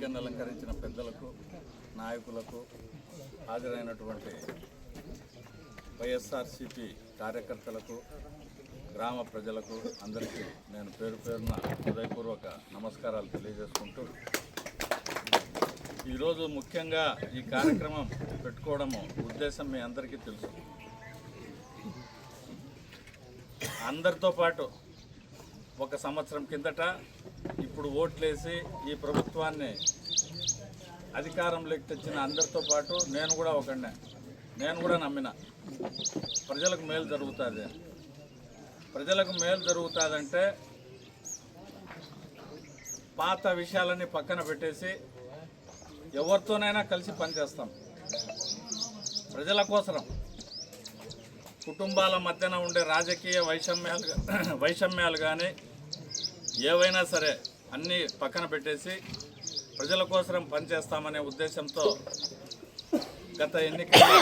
వేదికను అలంకరించిన పెద్దలకు నాయకులకు హాజరైనటువంటి వైఎస్ఆర్సిపి కార్యకర్తలకు గ్రామ ప్రజలకు అందరికీ నేను పేరు పేరున హృదయపూర్వక నమస్కారాలు తెలియజేసుకుంటూ ఈరోజు ముఖ్యంగా ఈ కార్యక్రమం పెట్టుకోవడము ఉద్దేశం మీ అందరికీ తెలుసు. అందరితో పాటు ఒక సంవత్సరం కిందట ఇప్పుడు ఓట్లేసి ఈ ప్రభుత్వాన్ని అధికారంలోకి తెచ్చిన అందరితో పాటు నేను కూడా ఒకడినే. నేను కూడా నమ్మిన. ప్రజలకు మేలు జరుగుతుంది. ప్రజలకు మేలు జరుగుతుందంటే పాత విషయాలన్నీ పక్కన పెట్టేసి ఎవరితోనైనా కలిసి పనిచేస్తాం. ప్రజల కోసరం. కుటుంబాల మధ్యన ఉండే రాజకీయ వైషమ్యాలు వైషమ్యాలు కానీ ఏవైనా సరే అన్నీ పక్కన పెట్టేసి ప్రజల కోసరం పనిచేస్తామనే ఉద్దేశంతో గత ఎన్నికల్లో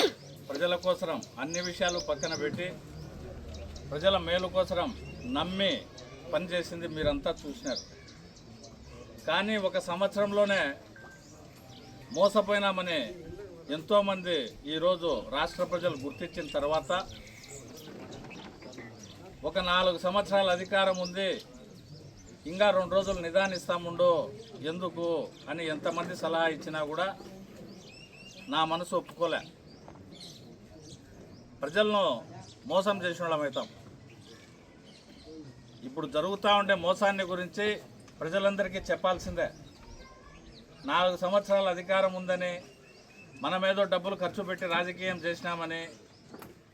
ప్రజల కోసరం అన్ని విషయాలు పక్కన పెట్టి ప్రజల మేలు కోసరం నమ్మి పనిచేసింది మీరంతా చూసినారు. కానీ ఒక సంవత్సరంలోనే మోసపోయినామని ఎంతోమంది ఈరోజు రాష్ట్ర ప్రజలు గుర్తించిన తర్వాత ఒక నాలుగు సంవత్సరాల అధికారం ఉంది. ఇంకా రెండు రోజులు నిదానిస్తాముండో ఎందుకు అని ఎంతమంది సలహా ఇచ్చినా కూడా నా మనసు ఒప్పుకోలే. ప్రజలను మోసం చేసిన వాళ్ళమవుతాం ఇప్పుడు జరుగుతూ ఉండే మోసాన్ని గురించి ప్రజలందరికీ చెప్పాల్సిందే. నాలుగు సంవత్సరాల అధికారం ఉందని మనమేదో డబ్బులు ఖర్చు పెట్టి రాజకీయం చేసినామని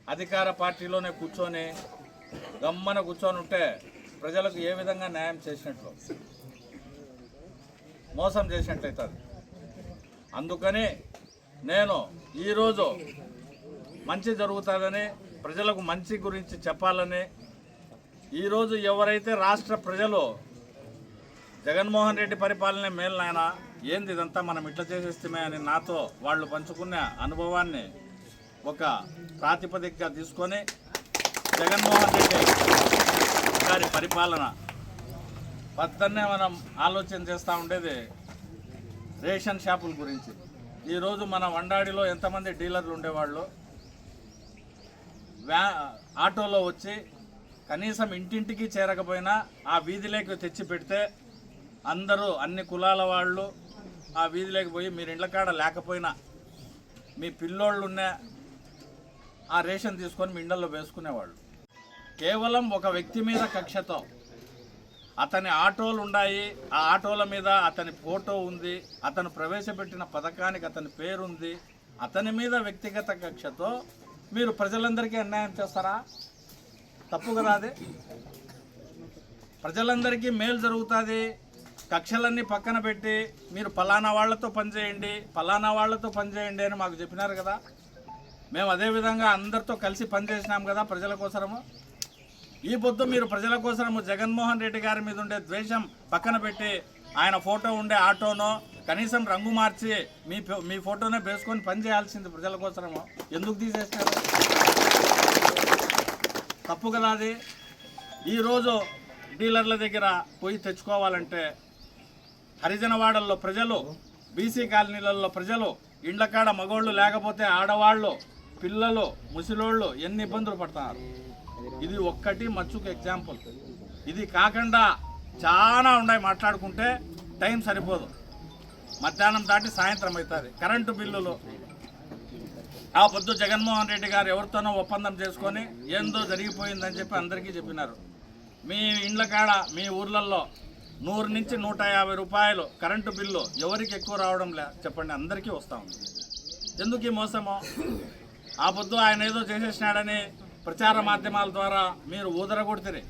అధికార పార్టీలోనే కూర్చొని గమ్మన కూర్చొని ఉంటే ప్రజలకు ఏ విధంగా న్యాయం చేసినట్లు మోసం చేసినట్లయితుంది అందుకని నేను ఈరోజు మంచి జరుగుతుందని ప్రజలకు మంచి గురించి చెప్పాలని ఈరోజు ఎవరైతే రాష్ట్ర ప్రజలు జగన్మోహన్ రెడ్డి పరిపాలన మేలు నాయన ఏంది ఇదంతా మనం ఇట్లా చేసేస్తామే అని నాతో వాళ్ళు పంచుకున్న అనుభవాన్ని ఒక ప్రాతిపదికగా తీసుకొని జగన్మోహన్ రెడ్డి గారి పరిపాలన. పద్దన్నే మనం ఆలోచన చేస్తూ ఉండేది రేషన్ షాపుల గురించి. ఈరోజు మన వండాడిలో ఎంతమంది డీలర్లు ఉండేవాళ్ళు? వ్యా ఆటోలో వచ్చి కనీసం ఇంటింటికి చేరకపోయినా ఆ వీధిలోకి తెచ్చి పెడితే అందరూ అన్ని కులాల వాళ్ళు ఆ వీధిలోకి పోయి మీరు ఇండ్లకాడ లేకపోయినా మీ పిల్లోళ్ళు ఉన్న ఆ రేషన్ తీసుకొని మీ ఇండల్లో వేసుకునేవాళ్ళు. కేవలం ఒక వ్యక్తి మీద కక్షతో. అతని ఆటోలు ఉన్నాయి. ఆ ఆటోల మీద అతని ఫోటో ఉంది. అతను ప్రవేశపెట్టిన పథకానికి అతని పేరుంది. అతని మీద వ్యక్తిగత కక్షతో మీరు ప్రజలందరికీ అన్యాయం చేస్తారా? తప్పు కదా అది. ప్రజలందరికీ మేలు జరుగుతుంది. కక్షలన్నీ పక్కన పెట్టి మీరు ఫలానా వాళ్ళతో పనిచేయండి. ఫలానా వాళ్ళతో పనిచేయండి అని మాకు చెప్పినారు కదా. మేము అదే విధంగా అందరితో కలిసి పనిచేసినాం కదా ప్రజల కోసరము. ఈ పొద్దు మీరు ప్రజల కోసం జగన్మోహన్ రెడ్డి గారి మీద ఉండే ద్వేషం పక్కన పెట్టి ఆయన ఫోటో ఉండే ఆటోనో కనీసం రంగు మార్చి మీ మీ ఫోటోనే వేసుకొని పని చేయాల్సింది ప్రజల కోసము. ఎందుకు తీసేసినారు? తప్పు కదా అది. ఈరోజు డీలర్ల దగ్గర పోయి తెచ్చుకోవాలంటే హరిజనవాడల్లో ప్రజలు బీసీ కాలనీలలో ప్రజలు ఇండ్లకాడ మగోళ్ళు లేకపోతే ఆడవాళ్ళు పిల్లలు ముసలోళ్ళు ఎన్ని ఇబ్బందులు పడుతున్నారు? ఇది ఒక్కటి మచ్చుకు ఎగ్జాంపుల్ ఇది కాకుండా చాలా ఉన్నాయి మాట్లాడుకుంటే టైం సరిపోదు. మధ్యాహ్నం దాటి సాయంత్రం అవుతుంది. కరెంటు బిల్లులు. ఆ పొద్దు జగన్మోహన్ రెడ్డి గారు ఎవరితోనో ఒప్పందం చేసుకొని ఏందో జరిగిపోయిందని చెప్పి అందరికీ చెప్పినారు. మీ ఇండ్ల కాడ మీ ఊర్లలో నూరు నుంచి నూట యాభై రూపాయలు కరెంటు బిల్లు ఎవరికి ఎక్కువ రావడం లే చెప్పండి అందరికీ వస్తూ ఉంది. ఎందుకు ఈ మోసము? ఆ పొద్దు ఆయన ఏదో చేసేసినాడని ప్రచార మాధ్యమాల ద్వారా మీరు ఊదరగొడితే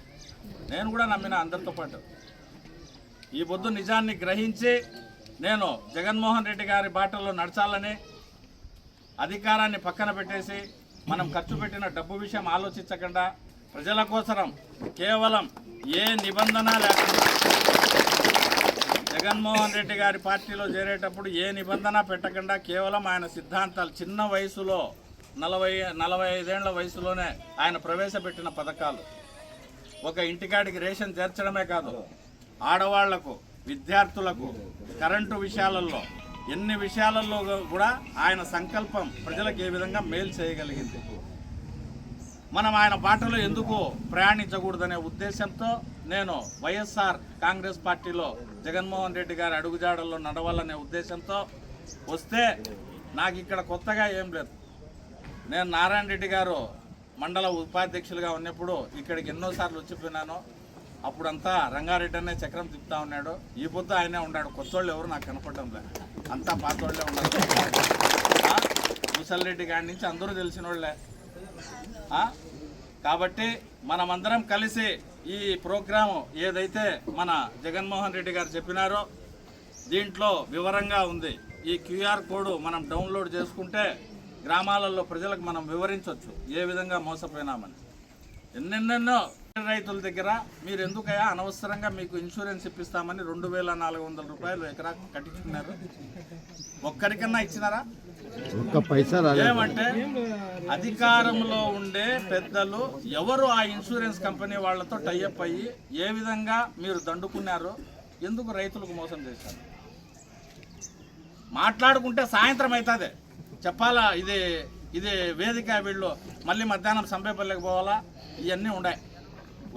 నేను కూడా నమ్మిన అందరితో పాటు. ఈ పొద్దు నిజాన్ని గ్రహించి నేను జగన్మోహన్ రెడ్డి గారి బాటలో నడచాలని అధికారాన్ని పక్కన పెట్టేసి మనం ఖర్చు పెట్టిన డబ్బు విషయం ఆలోచించకుండా ప్రజల కోసరం కేవలం ఏ నిబంధన లేకుండా జగన్మోహన్ రెడ్డి గారి పార్టీలో చేరేటప్పుడు ఏ నిబంధన పెట్టకుండా కేవలం ఆయన సిద్ధాంతాలు చిన్న వయసులో నలభై నలభై ఐదేళ్ళ వయసులోనే ఆయన ప్రవేశపెట్టిన పథకాలు. ఒక ఇంటికాడికి రేషన్ చేర్చడమే కాదు ఆడవాళ్ళకు విద్యార్థులకు కరెంటు విషయాలలో ఎన్ని విషయాలలో కూడా ఆయన సంకల్పం ప్రజలకు ఏ విధంగా మేలు చేయగలిగింది. మనం ఆయన బాటలో ఎందుకు ప్రయాణించకూడదనే ఉద్దేశంతో నేను వైఎస్ఆర్ కాంగ్రెస్ పార్టీలో జగన్మోహన్ రెడ్డి గారి అడుగుజాడల్లో నడవాలనే ఉద్దేశంతో వస్తే నాకు ఇక్కడ కొత్తగా ఏం లేదు. నేను నారాయణ రెడ్డి గారు మండల ఉపాధ్యక్షులుగా ఉన్నప్పుడు ఇక్కడికి ఎన్నోసార్లు వచ్చిపోయినాను అప్పుడంతా రంగారెడ్డి అనే చక్రం తిప్పుతా ఉన్నాడు. ఈ పొద్దు ఆయనే ఉన్నాడు కొత్త వాళ్ళు ఎవరు నాకు కనపడడం లేదు. అంతా పాత వాళ్ళే ఉన్నారు ముసల్రెడ్డి గారి నుంచి అందరూ తెలిసిన వాళ్ళే కాబట్టి మనమందరం కలిసి ఈ ప్రోగ్రాము ఏదైతే మన జగన్మోహన్ రెడ్డి గారు చెప్పినారో దీంట్లో వివరంగా ఉంది. ఈ క్యూఆర్ కోడ్ మనం డౌన్లోడ్ చేసుకుంటే గ్రామాలలో ప్రజలకు మనం వివరించవచ్చు ఏ విధంగా మోసపోయినామని. ఎన్నెన్నెన్నో రైతుల దగ్గర మీరు ఎందుకయ్యా అనవసరంగా మీకు ఇన్సూరెన్స్ ఇప్పిస్తామని రెండు వేల నాలుగు వందల రూపాయలు ఎకరా కట్టించుకున్నారు? ఒక్కరికన్నా ఇచ్చినారా? ఒక్క పైసా రాలేదు. ఏమంటే అధికారంలో ఉండే పెద్దలు ఎవరు ఆ ఇన్సూరెన్స్ కంపెనీ వాళ్ళతో టైఅప్ అయ్యి ఏ విధంగా మీరు దండుకున్నారో ఎందుకు రైతులకు మోసం చేశారు? మాట్లాడుకుంటే సాయంత్రం అవుతుంది. చెప్పాలా? ఇది ఇది వేదిక వీళ్ళు మళ్ళీ మధ్యాహ్నం సంపేపల్లికి పోవాలా? ఇవన్నీ ఉన్నాయి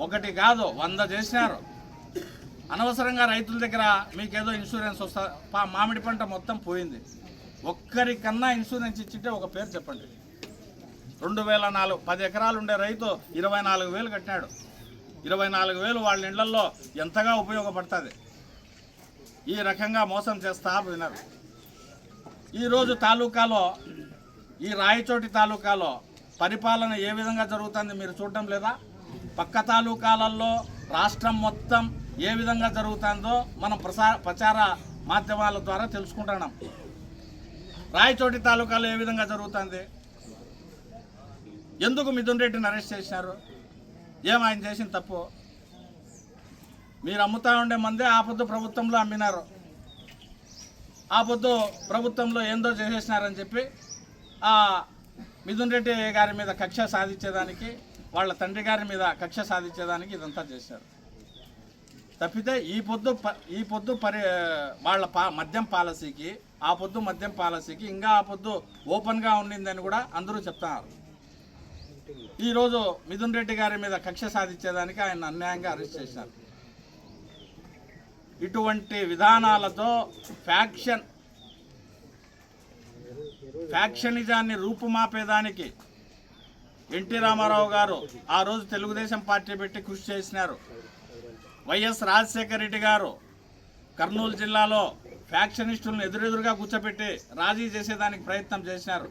ఒకటి కాదు వంద చేసినారు. అనవసరంగా రైతుల దగ్గర మీకేదో ఇన్సూరెన్స్ వస్తా మామిడి పంట మొత్తం పోయింది. ఒక్కరికన్నా ఇన్సూరెన్స్ ఇచ్చింటే ఒక పేరు చెప్పండి. రెండు వేల నాలుగు పది ఎకరాలు ఉండే రైతు ఇరవై నాలుగు వేలు కట్టినాడు. ఇరవై నాలుగు వేలు వాళ్ళ ఇళ్ళలో ఎంతగా ఉపయోగపడుతుంది? ఈ రకంగా మోసం చేస్తా పోయినారు ఈరోజు తాలూకాలో ఈ రాయచోటి తాలూకాలో పరిపాలన ఏ విధంగా జరుగుతుంది మీరు చూడటం లేదా? పక్క తాలూకాలలో రాష్ట్రం మొత్తం ఏ విధంగా జరుగుతుందో మనం ప్రసార ప్రచార మాధ్యమాల ద్వారా తెలుసుకుంటున్నాం. రాయచోటి తాలూకాలో ఏ విధంగా జరుగుతుంది? ఎందుకు మిథున్ రెడ్డిని అరెస్ట్ చేసినారు? ఏం ఆయన చేసిన తప్పు? మీరు అమ్ముతా ఉండే మందే ఆపద్దు ప్రభుత్వంలో అమ్మినారు. ఆ పొద్దు ప్రభుత్వంలో ఏందో చేసేసినారని చెప్పి ఆ మిథున్ రెడ్డి గారి మీద కక్ష సాధించేదానికి వాళ్ళ తండ్రి గారి మీద కక్ష సాధించేదానికి ఇదంతా చేశారు. తప్పితే ఈ పొద్దు ప- ఈ పొద్దు పరి వాళ్ళ పా మద్యం పాలసీకి ఆ పొద్దు మద్యం పాలసీకి ఇంకా ఆ పొద్దు ఓపెన్గా ఉండిందని కూడా అందరూ చెప్తున్నారు. ఈరోజు మిథున్ రెడ్డి గారి మీద కక్ష సాధించేదానికి ఆయన అన్యాయంగా అరెస్ట్ చేశారు. ఇటువంటి విధానాలతో ఫ్యాక్షన్ ఫ్యాక్షనిజాన్ని రూపుమాపేదానికి ఎన్టీ రామారావు గారు ఆ రోజు తెలుగుదేశం పార్టీ పెట్టి కృషి చేసినారు. వైఎస్ రాజశేఖర రెడ్డి గారు కర్నూలు జిల్లాలో ఫ్యాక్షనిస్టులను ఎదురెదురుగా కూర్చోబెట్టి రాజీ చేసేదానికి ప్రయత్నం చేసినారు.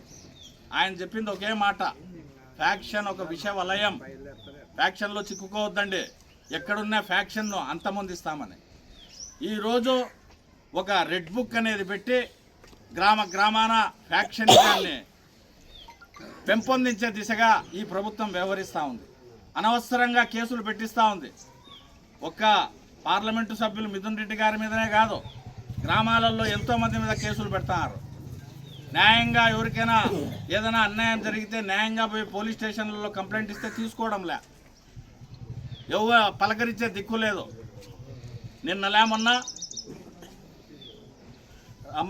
ఆయన చెప్పింది ఒకే మాట ఫ్యాక్షన్ ఒక విష వలయం ఫ్యాక్షన్లో చిక్కుకోవద్దండి. ఎక్కడున్న ఫ్యాక్షన్ను అంతమొందిస్తామని. ఈరోజు ఒక రెడ్ బుక్ అనేది పెట్టి గ్రామ గ్రామాన ఫ్యాక్షనిజాన్ని పెంపొందించే దిశగా ఈ ప్రభుత్వం వ్యవహరిస్తూ ఉంది. అనవసరంగా కేసులు పెట్టిస్తూ ఉంది. ఒక్క పార్లమెంటు సభ్యులు మిథున్ రెడ్డి గారి మీదనే కాదు గ్రామాలలో ఎంతో మంది మీద కేసులు పెడుతున్నారు. న్యాయంగా ఎవరికైనా ఏదైనా అన్యాయం జరిగితే న్యాయంగా పోయి పోలీస్ స్టేషన్లలో కంప్లైంట్ ఇస్తే తీసుకోవడంలే. ఎవ పలకరించే దిక్కు లేదు. నిన్నలేమన్నా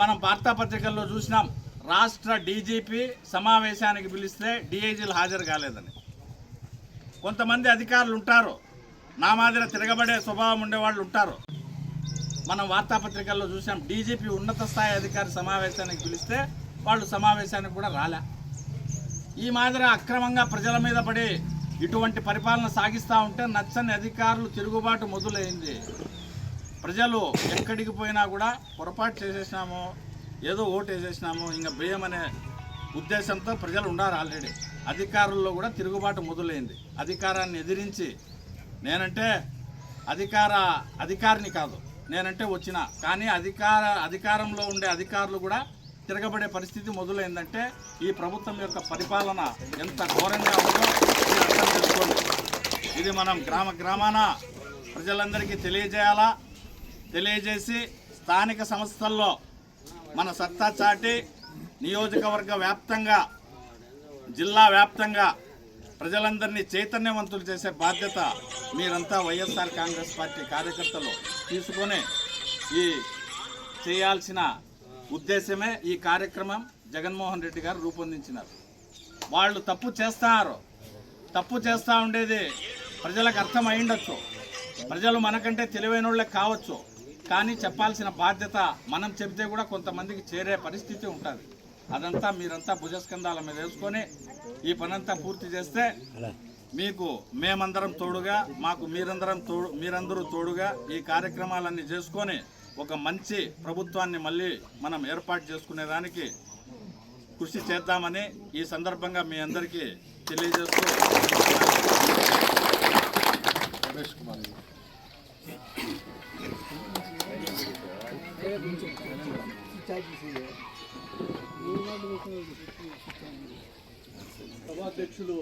మనం వార్తాపత్రికల్లో చూసినాం రాష్ట్ర డీజీపీ సమావేశానికి పిలిస్తే డిఐజీలు హాజరు కాలేదని. కొంతమంది అధికారులు ఉంటారు నా మాదిరి తిరగబడే స్వభావం ఉండేవాళ్ళు ఉంటారు. మనం వార్తాపత్రికల్లో చూసాం డీజీపీ ఉన్నత స్థాయి అధికారి సమావేశానికి పిలిస్తే వాళ్ళు సమావేశానికి కూడా రాలే. ఈ మాదిరి అక్రమంగా ప్రజల మీద పడి ఇటువంటి పరిపాలన సాగిస్తూ ఉంటే నచ్చని అధికారులు తిరుగుబాటు మొదలైంది. ప్రజలు ఎక్కడికి పోయినా కూడా పొరపాటు చేసేసినాము ఏదో ఓటు వేసేసినాము ఇంకా బియ్యం అనే ఉద్దేశంతో ప్రజలు ఉన్నారు ఆల్రెడీ. అధికారుల్లో కూడా తిరుగుబాటు మొదలైంది. అధికారాన్ని ఎదిరించి నేనంటే అధికార అధికారిని కాదు నేనంటే వచ్చిన. కానీ అధికార అధికారంలో ఉండే అధికారులు కూడా తిరగబడే పరిస్థితి మొదలైందంటే ఈ ప్రభుత్వం యొక్క పరిపాలన ఎంత ఘోరంగా ఉందో అర్థం చేసుకోండి. ఇది మనం గ్రామ గ్రామాన ప్రజలందరికీ తెలియజేయాలా? తెలియజేసి స్థానిక సంస్థల్లో మన సత్తా చాటి నియోజకవర్గ వ్యాప్తంగా జిల్లా వ్యాప్తంగా ప్రజలందరినీ చైతన్యవంతులు చేసే బాధ్యత మీరంతా వైఎస్ఆర్ కాంగ్రెస్ పార్టీ కార్యకర్తలు తీసుకొని ఈ చేయాల్సిన ఉద్దేశమే ఈ కార్యక్రమం జగన్మోహన్ రెడ్డి గారు రూపొందించినారు. వాళ్ళు తప్పు చేస్తారు. తప్పు చేస్తూ ఉండేది ప్రజలకు అర్థం అయ్యుండొచ్చు ప్రజలు మనకంటే తెలివైన వాళ్ళే కావచ్చు. కానీ చెప్పాల్సిన బాధ్యత మనం చెబితే కూడా కొంతమందికి చేరే పరిస్థితి ఉంటుంది. అదంతా మీరంతా భుజస్కంధాల మీద వేసుకొని ఈ పనంతా పూర్తి చేస్తే మీకు మేమందరం తోడుగా మాకు మీరందరం తోడు మీరందరూ తోడుగా ఈ కార్యక్రమాలన్నీ చేసుకొని ఒక మంచి ప్రభుత్వాన్ని మళ్ళీ మనం ఏర్పాటు చేసుకునేదానికి కృషి చేద్దామని ఈ సందర్భంగా మీ అందరికీ తెలియజేస్తూ సభాధ్యక్షులు